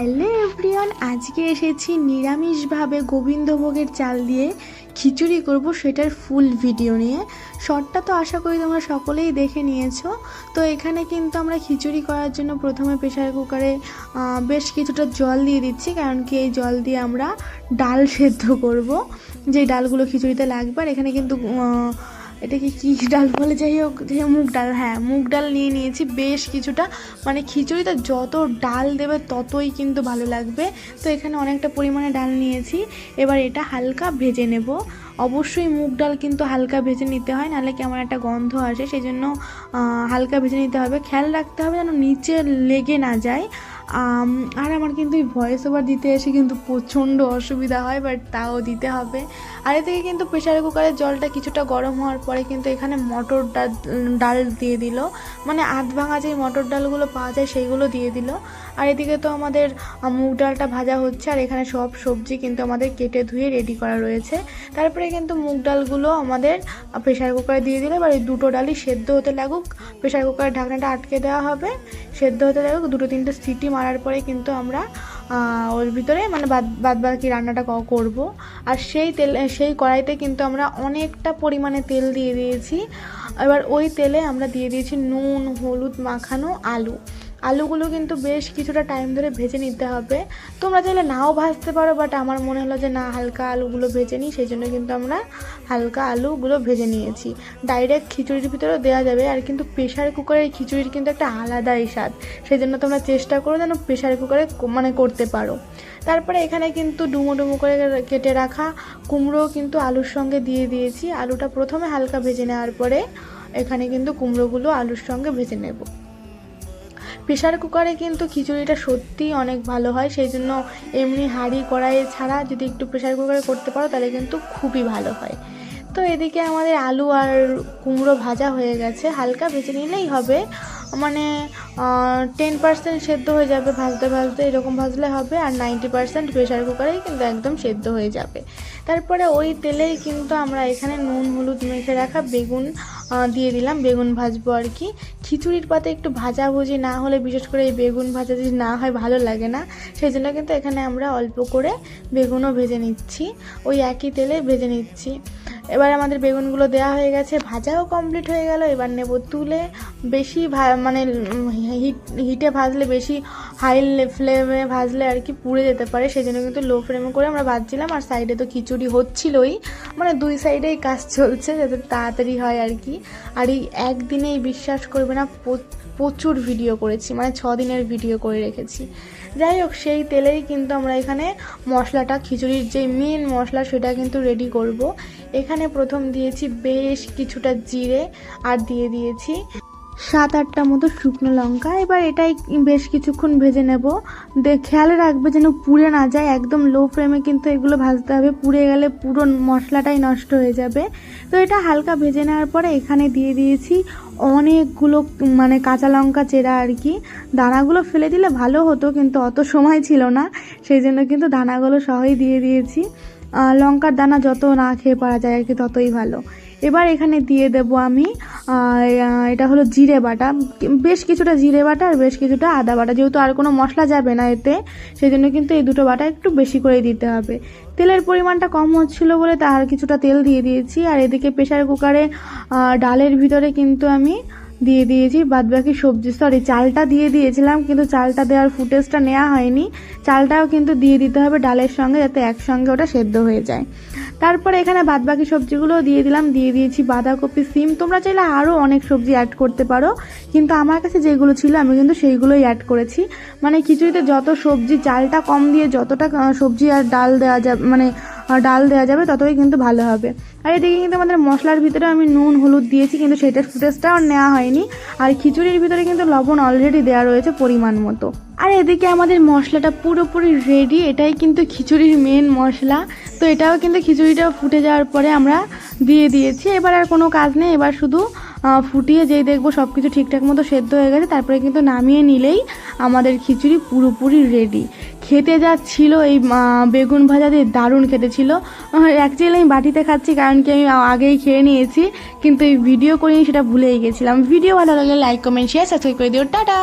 Hello everyone আজকে এসেছি নিরামিষভাবে গোবিন্দভোগের চাল দিয়ে খিচুড়ি করব সেটার ফুল ভিডিও নিয়ে। শর্টটা তো আশা করি তোমরা সকলেই দেখে নিয়েছো। তো এখানে কিন্তু আমরা খিচুড়ি করার জন্য প্রথমে প্রেশার কুকারে বেশ কিছুটা জল দিয়ে দিচ্ছি, কারণ কি এই জল দিয়ে আমরা ডাল সেদ্ধ করব। যে ডালগুলো খিচুড়িতে লাগবে, আর এখানে কিন্তু এটাকে কি ডাল বলে? যাই হোক যাই হোক, মুগ ডাল হ্যাঁ মুগ ডাল নিয়ে নিয়েছি বেশ কিছুটা। মানে খিচুড়িতে যত ডাল দেবে ততই কিন্তু ভালো লাগবে। তো এখানে অনেকটা পরিমাণে ডাল নিয়েছি। এবার এটা হালকা ভেজে নেব। অবশ্যই মুগ ডাল কিন্তু হালকা ভেজে নিতে হয় নাহলে কেমন একটা গন্ধ আসে। সেই জন্য হালকা ভেজে নিতে হবে। খেয়াল রাখতে হবে যেন নিচে লেগে না যায়। আর আমার কিন্তু এই ভয়েস ওভার দিতে এসে কিন্তু প্রচণ্ড অসুবিধা হয় বাট তাও দিতে হবে। আর এ থেকে কিন্তু প্রেশার কুকারের জলটা কিছুটা গরম হওয়ার পরে কিন্তু এখানে মটর ডাল ডাল দিয়ে দিল। মানে আধ ভাঙা যে মটর ডালগুলো পাওয়া যায় সেইগুলো দিয়ে দিল। আর এদিকে তো আমাদের মুগ ডালটা ভাজা হচ্ছে, আর এখানে সব সবজি কিন্তু আমাদের কেটে ধুয়ে রেডি করা রয়েছে। তারপরে কিন্তু মুগ ডালগুলো আমাদের প্রেশার কুকারে দিয়ে দিলে। এবার এই দুটো ডালই সেদ্ধ হতে লাগুক। প্রেশার কুকারের ঢাকনাটা আটকে দেওয়া হবে। সেদ্ধ হতে থাকে দুটো তিনটে সিটি মারার পরে কিন্তু আমরা ওর ভিতরে মানে বাদ বাদ বাকি রান্নাটা করব। আর সেই তেল, সেই কড়াইতে কিন্তু আমরা অনেকটা পরিমাণে তেল দিয়ে দিয়েছি। এবার ওই তেলে আমরা দিয়ে দিয়েছি নুন, হলুদ মাখানো আলু। আলুগুলো কিন্তু বেশ কিছুটা টাইম ধরে ভেজে নিতে হবে। তোমরা চাইলে নাও ভাজতে পারো বাট আমার মনে হলো যে না, হালকা আলুগুলো ভেজে নিই, সেই জন্য কিন্তু আমরা হালকা আলুগুলো ভেজে নিয়েছি। ডাইরেক্ট খিচুড়ির ভিতরেও দেওয়া যাবে, আর কিন্তু প্রেশার কুকারের খিচুড়ির কিন্তু একটা আলাদাই স্বাদ। সেই জন্য তোমরা চেষ্টা করো যেন প্রেশার কুকারে মানে করতে পারো। তারপরে এখানে কিন্তু ডুমো ডুমো করে কেটে রাখা কুমড়ো কিন্তু আলুর সঙ্গে দিয়ে দিয়েছি। আলুটা প্রথমে হালকা ভেজে নেওয়ার পরে এখানে কিন্তু কুমড়োগুলো আলুর সঙ্গে ভেজে নেব। প্রেশার কুকারে কিন্তু খিচুড়িটা সত্যিই অনেক ভালো হয় সেই জন্য এমনি হাঁড়ি, কড়াই ছাড়া যদি একটু প্রেশার কুকারে করতে পারো তাহলে কিন্তু খুবই ভালো হয়। তো এদিকে আমাদের আলু আর কুমড়ো ভাজা হয়ে গেছে, হালকা ভেজে নিলেই হবে। মানে টেন পার্সেন্ট সেদ্ধ হয়ে যাবে ভাজতে ভাজতে, এরকম ভাজলে হবে, আর নাইনটি পার্সেন্ট প্রেশার কুকারেই কিন্তু একদম সেদ্ধ হয়ে যাবে। তারপরে ওই তেলেই কিন্তু আমরা এখানে নুন, হলুদ মেখে রাখা বেগুন দিয়ে দিলাম, বেগুন ভাজবো আর কি। খিচুড়ির পাতে একটু ভাজাভুজি না হলে, বিশেষ করে এই বেগুন ভাজা যদি না হয়, ভালো লাগে না। সেই জন্য কিন্তু এখানে আমরা অল্প করে বেগুনও ভেজে নিচ্ছি, ওই একই তেলে ভেজে নিচ্ছি। এবার আমাদের বেগুনগুলো দেওয়া হয়ে গেছে, ভাজাও কমপ্লিট হয়ে গেল। এবার নেব তুলে, বেশি মানে হিট হিটে ভাজলে বেশি হাই ফ্লেমে ভাজলে আর কি পুড়ে যেতে পারে। সেই জন্য কিন্তু লো ফ্লেমে করে আমরা ভাজছিলাম, আর সাইডে তো খিচুড়ি হচ্ছিলই। মানে দুই সাইডেই কাজ চলছে, যাতে তাড়াতাড়ি হয় আর কি। আর এই একদিনেই বিশ্বাস করবে না প্রচুর ভিডিও করেছি মানে ছ দিনের ভিডিও করে রেখেছি। যাই হোক, সেই তেলেই কিন্তু আমরা এখানে মশলাটা, খিচুড়ির যে মেন মশলা সেটা কিন্তু রেডি করব। এখানে প্রথম দিয়েছি বেশ কিছুটা জিরে আর দিয়ে দিয়েছি। সাত আটটা মতো শুকনো লঙ্কা। এবার এটাই বেশ কিছুক্ষণ ভেজে নেব। খেয়াল রাখবে যেন পুড়ে না যায়। একদম লো ফ্লেমে কিন্তু এগুলো ভাজতে হবে। পুড়ে গেলে পুরো মশলাটাই নষ্ট হয়ে যাবে। তো এটা হালকা ভেজে নেওয়ার পরে এখানে দিয়ে দিয়েছি অনেকগুলো মানে কাঁচা লঙ্কা চেরা আর কি। দানাগুলো ফেলে দিলে ভালো হতো, কিন্তু অত সময় ছিল না। সেই জন্য কিন্তু দানাগুলো সহই দিয়ে দিয়েছি। লঙ্কার দানা যত না খেয়ে পারা যায় আর কি, ততই ভালো। এবার এখানে দিয়ে দেব আমি এটা হলো জিরে বাটা। বেশ কিছুটা জিরে বাটা আর বেশ কিছুটা আদা বাটা, যেহেতু আর কোনো মশলা যাবে না এতে সেই জন্য কিন্তু এই দুটো বাটা একটু বেশি করে দিতে হবে। তেলের পরিমাণটা কম হচ্ছিল বলে তার কিছুটা তেল দিয়ে দিয়েছি, আর এদিকে প্রেশার কুকারে ডালের ভিতরে কিন্তু আমি দিয়ে দিয়েছি, বাদবাকি সবজি সরি চালটা দিয়ে দিয়েছিলাম, কিন্তু চালটা দেওয়ার ফুটেজটা নেওয়া হয়নি। চালটাও কিন্তু দিয়ে দিতে হবে ডালের সঙ্গে, যাতে একসঙ্গে ওটা সেদ্ধ হয়ে যায়। তারপরে এখানে বাদ বাকি সবজিগুলো দিয়ে দিলাম। দিয়ে দিয়েছি বাঁধাকপি, সিম। তোমরা চাইলে আরও অনেক সবজি অ্যাড করতে পারো। কিন্তু আমার কাছে যেগুলো ছিল, আমি কিন্তু সেইগুলোই অ্যাড করেছি। মানে খিচুড়িতে যত সবজি, চালটা কম দিয়ে যতটা সবজি আর ডাল দেওয়া যাবে মানে ডাল দেওয়া যাবে, ততই কিন্তু ভালো হবে। আর এদিকে কিন্তু আমাদের মশলার ভিতরে আমি নুন, হলুদ দিয়েছি, কিন্তু সেটার আর নেওয়া হয়নি। আর খিচুড়ির ভিতরে কিন্তু লবণ অলরেডি দেওয়া রয়েছে পরিমাণ মতো। আর এদিকে আমাদের মশলাটা পুরোপুরি রেডি এটাই কিন্তু খিচুড়ির মেন মশলা। তো এটাও কিন্তু খিচুড়িটা ফুটে যাওয়ার পরে আমরা দিয়ে দিয়েছি। এবার আর কোনো কাজ নেই, এবার শুধু ফুটিয়ে যেই দেখব সব কিছু ঠিকঠাক মতো সেদ্ধ হয়ে গেছে, তারপরে কিন্তু নামিয়ে নিলেই আমাদের খিচুড়ি পুরোপুরি রেডি খেতে যা ছিল এই বেগুন ভাজা দিয়ে দারুণ খেতে ছিল। অ্যাকচুয়ালি আমি বাটিতে খাচ্ছি কারণ কি আমি আগেই খেয়ে নিয়েছি, কিন্তু এই ভিডিও করিনি সেটা ভুলেই গেছিলাম। ভিডিও ভালো লাগলে লাইক কমেন্ট শেয়ার সাবস্ক্রাইব করে দিও। টাটা!